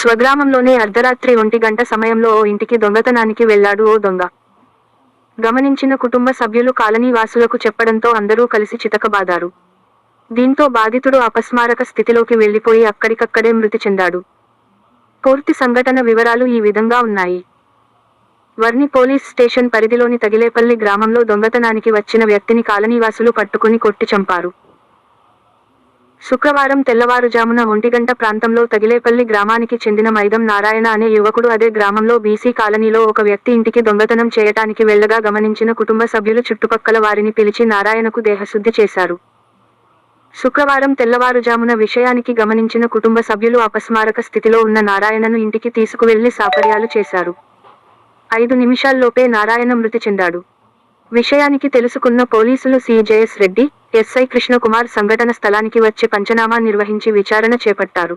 స్వగ్రామంలోనే అర్ధరాత్రి ఒంటి గంట సమయంలో ఓ ఇంటికి దొంగతనానికి వెళ్ళాడు ఓ దొంగ. గమనించిన కుటుంబ సభ్యులు కాలనీ వాసులకు చెప్పడంతో అందరూ కలిసి చితకబాదారు. దీంతో బాధితుడు అపస్మారక స్థితిలోకి వెళ్ళిపోయి అక్కడికక్కడే మృతి చెందాడు. పూర్తి సంఘటన వివరాలు ఈ విధంగా ఉన్నాయి. వర్ని పోలీస్ స్టేషన్ పరిధిలోని తగిలేపల్లి గ్రామంలో దొంగతనానికి వచ్చిన వ్యక్తిని కాలనీవాసులు పట్టుకుని కొట్టి చంపారు. శుక్రవారం తెల్లవారుజామున ఒంటిగంట ప్రాంతంలో తగిలేపల్లి గ్రామానికి చెందిన మైదం నారాయణ అనే యువకుడు అదే గ్రామంలో బీసీ కాలనీలో ఒక వ్యక్తి ఇంటికి దొంగతనం చేయటానికి వెళ్ళగా గమనించిన కుటుంబ సభ్యులు చుట్టుపక్కల వారిని పిలిచి నారాయణకు దేహశుద్ధి చేశారు. శుక్రవారం తెల్లవారుజామున విషయానికి గమనించిన కుటుంబ సభ్యులు అపస్మారక స్థితిలో ఉన్న నారాయణను ఇంటికి తీసుకువెళ్ళి సాపర్యాలు చేశారు. ఐదు నిమిషాల్లోపే నారాయణ మృతి చెందాడు. విషయానికి తెలుసుకున్న పోలీసులు సిజేఎస్ రెడ్డి ఎస్ఐ కృష్ణకుమార్ సంఘటన స్థలానికి వచ్చి పంచనామా నిర్వహించి విచారణ చేపట్టారు.